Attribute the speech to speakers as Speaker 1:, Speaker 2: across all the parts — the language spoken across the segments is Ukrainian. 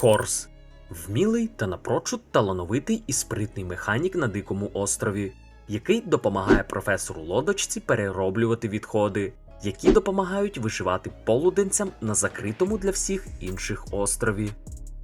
Speaker 1: Хорс вмілий та напрочуд талановитий і спритний механік на дикому острові, який допомагає професору лодочці перероблювати відходи, які допомагають виживати полуденцям на закритому для всіх інших острові.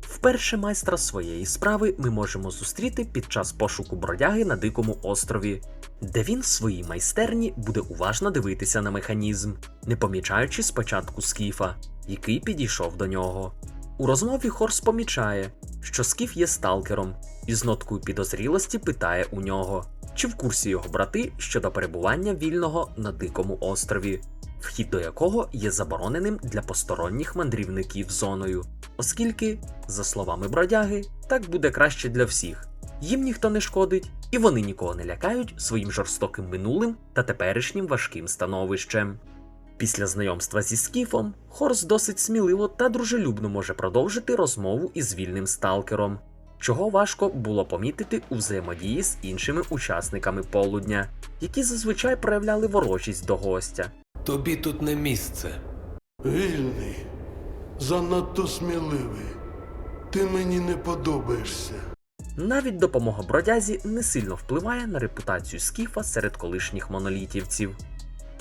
Speaker 1: Вперше майстра своєї справи ми можемо зустріти під час пошуку бродяги на дикому острові, де він в своїй майстерні буде уважно дивитися на механізм, не помічаючи спочатку скіфа, який підійшов до нього. У розмові Хорс помічає, що скіф є сталкером, і з ноткою підозрілості питає у нього, чи в курсі його брати щодо перебування вільного на дикому острові, вхід до якого є забороненим для посторонніх мандрівників зоною, оскільки, за словами бродяги, так буде краще для всіх. Їм ніхто не шкодить, і вони нікого не лякають своїм жорстоким минулим та теперішнім важким становищем. Після знайомства зі Скіфом, Хорс досить сміливо та дружелюбно може продовжити розмову із вільним сталкером, чого важко було помітити у взаємодії з іншими учасниками полудня, які зазвичай проявляли ворожість до гостя.
Speaker 2: Тобі тут не місце.
Speaker 3: Вільний, занадто сміливий. Ти мені не подобаєшся.
Speaker 1: Навіть допомога бродязі не сильно впливає на репутацію Скіфа серед колишніх монолітівців.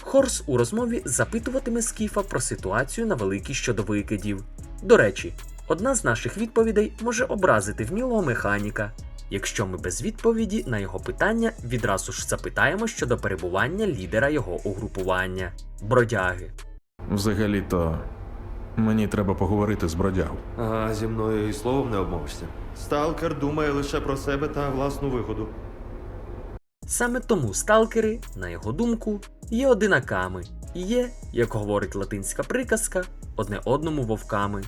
Speaker 1: Хорс у розмові запитуватиме Скіфа про ситуацію на великій щодо викидів. До речі, одна з наших відповідей може образити вмілого механіка, якщо ми без відповіді на його питання відразу ж запитаємо щодо перебування лідера його угрупування бродяги.
Speaker 4: Взагалі-то мені треба поговорити з бродягом.
Speaker 5: А зі мною і словом не обмовишся. Сталкер думає лише про себе та власну вигоду.
Speaker 1: Саме тому сталкери, на його думку, є одинаками і є, як говорить латинська приказка, одне одному вовками.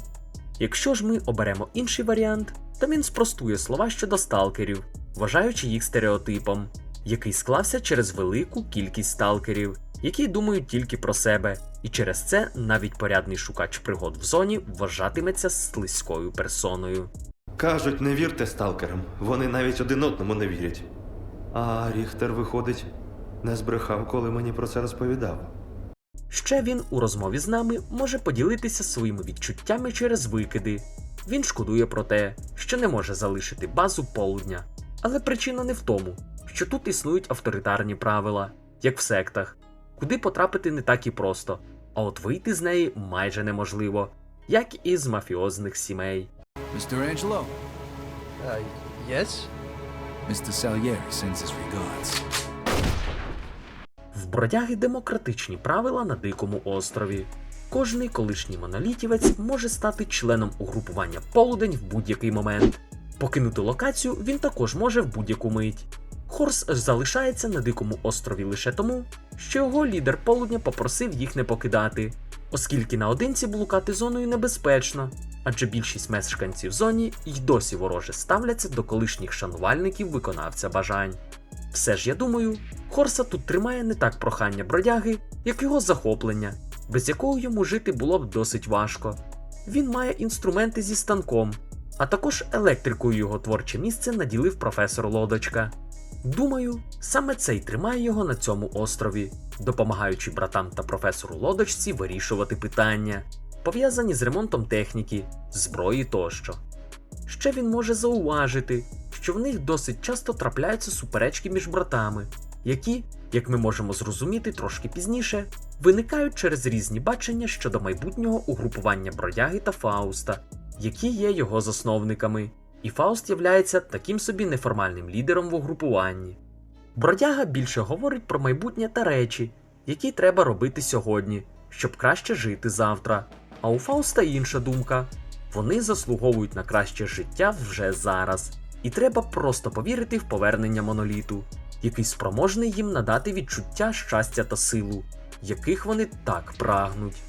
Speaker 1: Якщо ж ми оберемо інший варіант, то він спростує слова щодо сталкерів, вважаючи їх стереотипом, який склався через велику кількість сталкерів, які думають тільки про себе, і через це навіть порядний шукач пригод в зоні вважатиметься слизькою персоною.
Speaker 5: Кажуть, не вірте сталкерам, вони навіть один одному не вірять. А Ріхтер, виходить, не збрехав, коли мені про це розповідав.
Speaker 1: Ще він у розмові з нами може поділитися своїми відчуттями через викиди. Він шкодує про те, що не може залишити базу полудня. Але причина не в тому, що тут існують авторитарні правила, як в сектах, куди потрапити не так і просто, а от вийти з неї майже неможливо, як і з мафіозних сімей.
Speaker 6: Mr. Angelo,
Speaker 7: Uh, yes?
Speaker 6: Mr. Salieri sends his regards.
Speaker 1: В бродяги демократичні правила на дикому острові. Кожний колишній монолітівець може стати членом угрупування полудень в будь-який момент. Покинути локацію він також може в будь-яку мить. Хорс залишається на дикому острові лише тому, що його лідер полудня попросив їх не покидати, оскільки наодинці блукати зоною небезпечно, адже більшість мешканців зоні й досі вороже ставляться до колишніх шанувальників виконавця бажань. Все ж я думаю, Хорса тут тримає не так прохання бродяги, як його захоплення, без якого йому жити було б досить важко. Він має інструменти зі станком, а також електрикою його творче місце наділив професор Лодочка. Думаю, саме це й тримає його на цьому острові, допомагаючи братам та професору Лодочці вирішувати питання, пов'язані з ремонтом техніки, зброї тощо. Ще він може зауважити, що в них досить часто трапляються суперечки між братами, які, як ми можемо зрозуміти трошки пізніше, виникають через різні бачення щодо майбутнього угрупування бродяги та Фауста, які є його засновниками, і Фауст являється таким собі неформальним лідером в угрупуванні. Бродяга більше говорить про майбутнє та речі, які треба робити сьогодні, щоб краще жити завтра. А у Фауста інша думка. Вони заслуговують на краще життя вже зараз, і треба просто повірити в повернення моноліту, який спроможний їм надати відчуття щастя та силу, яких вони так прагнуть.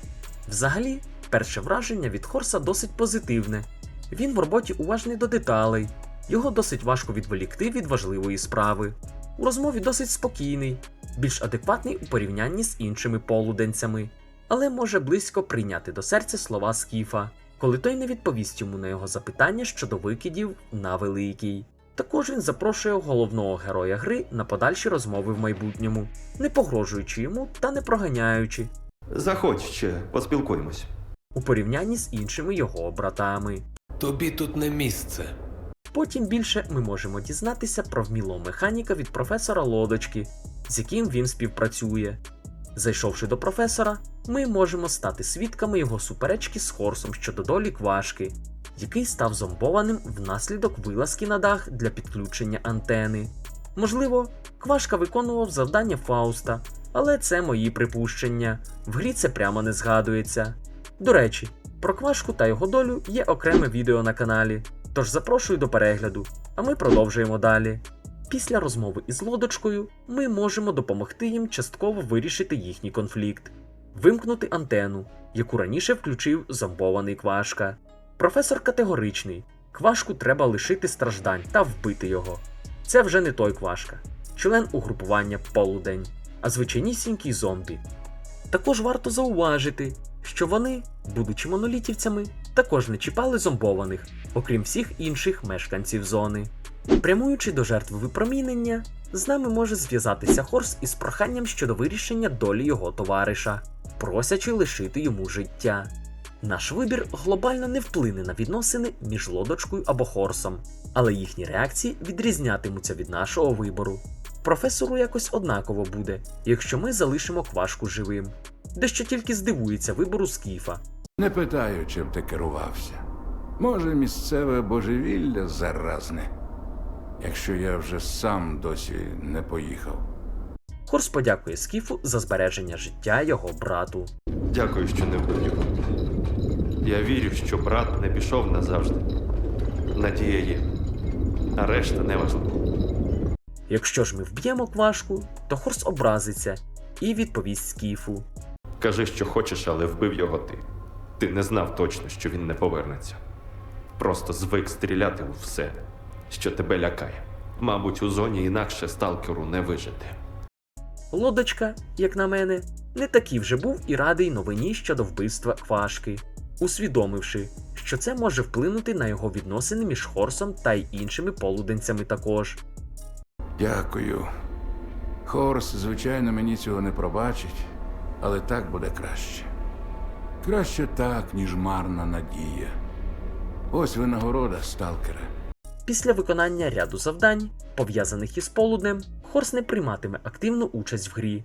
Speaker 1: Взагалі, перше враження від Хорса досить позитивне. Він в роботі уважний до деталей, його досить важко відволікти від важливої справи. У розмові досить спокійний, більш адекватний у порівнянні з іншими полуденцями, але може близько прийняти до серця слова Скіфа, коли той не відповість йому на його запитання щодо викидів на великий. Також він запрошує головного героя гри на подальші розмови в майбутньому, не погрожуючи йому та не проганяючи,
Speaker 5: Заходь ще, поспілкуємось.
Speaker 1: у порівнянні з іншими його братами.
Speaker 2: Тобі тут не місце.
Speaker 1: Потім більше ми можемо дізнатися про вмілого механіка від професора Лодочки, з яким він співпрацює. Зайшовши до професора, ми можемо стати свідками його суперечки з Хорсом щодо долі квашки, який став зомбованим внаслідок вилазки на дах для підключення антени. Можливо, квашка виконував завдання Фауста, але це мої припущення. В грі це прямо не згадується. До речі, про квашку та його долю є окреме відео на каналі, тож запрошую до перегляду, а ми продовжуємо далі. Після розмови із лодочкою ми можемо допомогти їм частково вирішити їхній конфлікт, вимкнути антенну, яку раніше включив зомбований квашка. Професор категоричний: квашку треба лишити страждань та вбити його. Це вже не той квашка, член угрупування Полудень, а звичайнісінький зомбі. Також варто зауважити, що вони, будучи монолітівцями, також не чіпали зомбованих, окрім всіх інших мешканців зони. Прямуючи до жертви випромінення, з нами може зв'язатися Хорс із проханням щодо вирішення долі його товариша, просячи лишити йому життя. Наш вибір глобально не вплине на відносини між лодочкою або Хорсом, але їхні реакції відрізнятимуться від нашого вибору. Професору якось однаково буде, якщо ми залишимо квашку живим, дещо тільки здивується вибору скіфа.
Speaker 8: Не питаю, чим ти керувався. Може, місцеве божевілля заразне, якщо я вже сам досі не поїхав.
Speaker 1: Хорс подякує скіфу за збереження життя його брату.
Speaker 5: Дякую, що не вбив його. Я вірю, що брат не пішов назавжди. Надія є. А решта не важливо.
Speaker 1: Якщо ж ми вб'ємо квашку, то Хорс образиться і відповість скіфу.
Speaker 5: Кажи, що хочеш, але вбив його ти. Ти не знав точно, що він не повернеться. Просто звик стріляти у все, що тебе лякає. Мабуть, у зоні інакше сталкеру не вижити.
Speaker 1: Лодочка, як на мене, не такий вже був і радий новині щодо вбивства квашки, усвідомивши, що це може вплинути на його відносини між Хорсом та й іншими полуденцями також.
Speaker 8: Дякую. Хорс, звичайно, мені цього не пробачить, але так буде краще. Краще так, ніж марна надія. Ось винагорода, сталкера.
Speaker 1: Після виконання ряду завдань, пов'язаних із полуднем, Хорс не прийматиме активну участь в грі.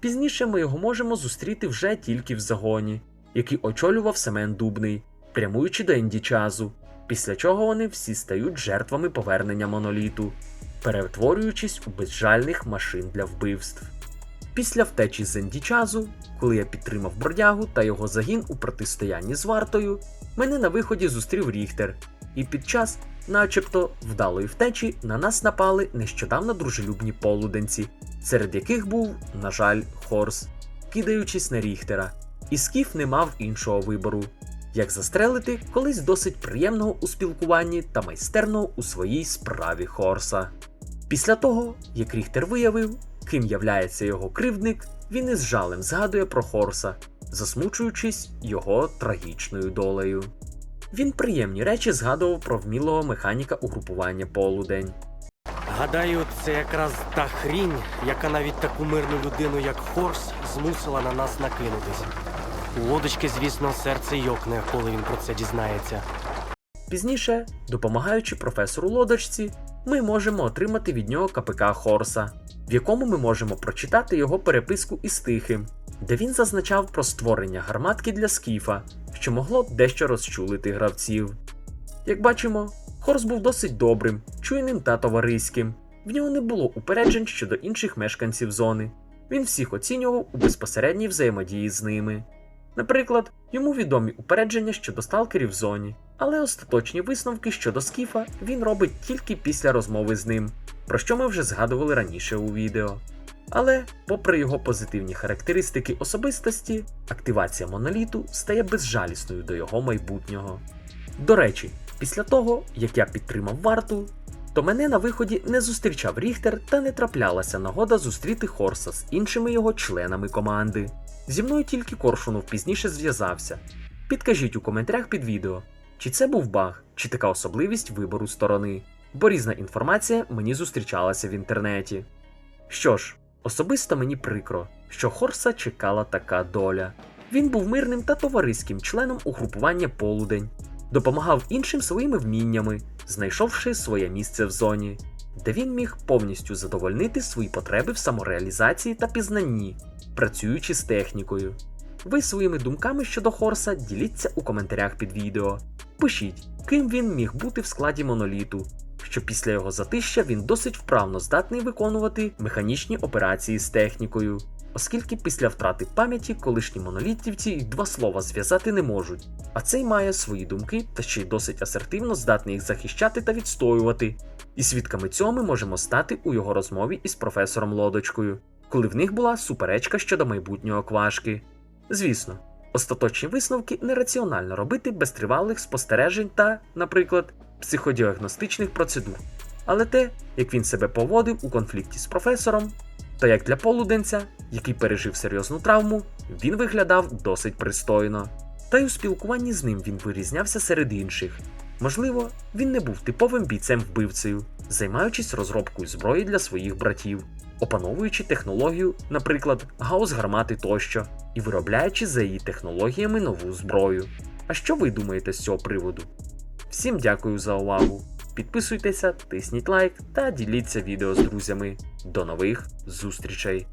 Speaker 1: Пізніше ми його можемо зустріти вже тільки в загоні, який очолював Семен Дубний, прямуючи до Ендічазу, після чого вони всі стають жертвами повернення моноліту, перетворюючись у безжальних машин для вбивств. Після втечі з Ендічазу, коли я підтримав бродягу та його загін у протистоянні з вартою, мене на виході зустрів Ріхтер, і під час, начебто, вдалої втечі на нас напали нещодавно дружелюбні полуденці, серед яких був, на жаль, Хорс, кидаючись на Ріхтера, і Скіф не мав іншого вибору. Як застрелити колись досить приємного у спілкуванні та майстерного у своїй справі Хорса. Після того, як Ріхтер виявив, ким являється його кривдник, він із жалем згадує про Хорса, засмучуючись його трагічною долею. Він приємні речі згадував про вмілого механіка угрупування полудень.
Speaker 9: Гадаю, це якраз та хрінь, яка навіть таку мирну людину, як Хорс, змусила на нас накинутись. У лодочки, звісно, серце йокне, коли він про це дізнається.
Speaker 1: Пізніше, допомагаючи професору лодочці, ми можемо отримати від нього КПК Хорса, в якому ми можемо прочитати його переписку із Тихим, де він зазначав про створення гарматки для скіфа, що могло дещо розчулити гравців. Як бачимо, Хорс був досить добрим, чуйним та товариським. В нього не було упереджень щодо інших мешканців зони. Він всіх оцінював у безпосередній взаємодії з ними. Наприклад, йому відомі упередження щодо сталкерів в зоні, але остаточні висновки щодо скіфа він робить тільки після розмови з ним, про що ми вже згадували раніше у відео. Але, попри його позитивні характеристики особистості, активація моноліту стає безжалісною до його майбутнього. До речі, після того, як я підтримав варту, то мене на виході не зустрічав Ріхтер та не траплялася нагода зустріти Хорса з іншими його членами команди. Зі мною тільки Коршунов пізніше зв'язався. Підкажіть у коментарях під відео, чи це був баг, чи така особливість вибору сторони, бо різна інформація мені зустрічалася в інтернеті. Що ж, особисто мені прикро, що Хорса чекала така доля. Він був мирним та товариським членом угрупування Полудень. допомагав іншим своїми вміннями, знайшовши своє місце в зоні, де він міг повністю задовольнити свої потреби в самореалізації та пізнанні, працюючи з технікою. Ви своїми думками щодо Хорса діліться у коментарях під відео. Пишіть, ким він міг бути в складі моноліту, що після його затища він досить вправно здатний виконувати механічні операції з технікою, оскільки після втрати пам'яті колишні монолітівці й два слова зв'язати не можуть, а цей має свої думки та ще й досить асертивно здатний їх захищати та відстоювати. І свідками цього ми можемо стати у його розмові із професором Лодочкою, коли в них була суперечка щодо майбутнього квашки. Звісно, остаточні висновки нераціонально робити без тривалих спостережень та, наприклад, психодіагностичних процедур. Але те, як він себе поводив у конфлікті з професором, та як для полуденця, який пережив серйозну травму, він виглядав досить пристойно. Та й у спілкуванні з ним він вирізнявся серед інших. Можливо, він не був типовим бійцем-вбивцею, займаючись розробкою зброї для своїх братів, опановуючи технологію, наприклад, гаус гармати тощо, і виробляючи за її технологіями нову зброю. А що ви думаєте з цього приводу? Всім дякую за увагу. Підписуйтеся, тисніть лайк та діліться відео з друзями. До нових зустрічей!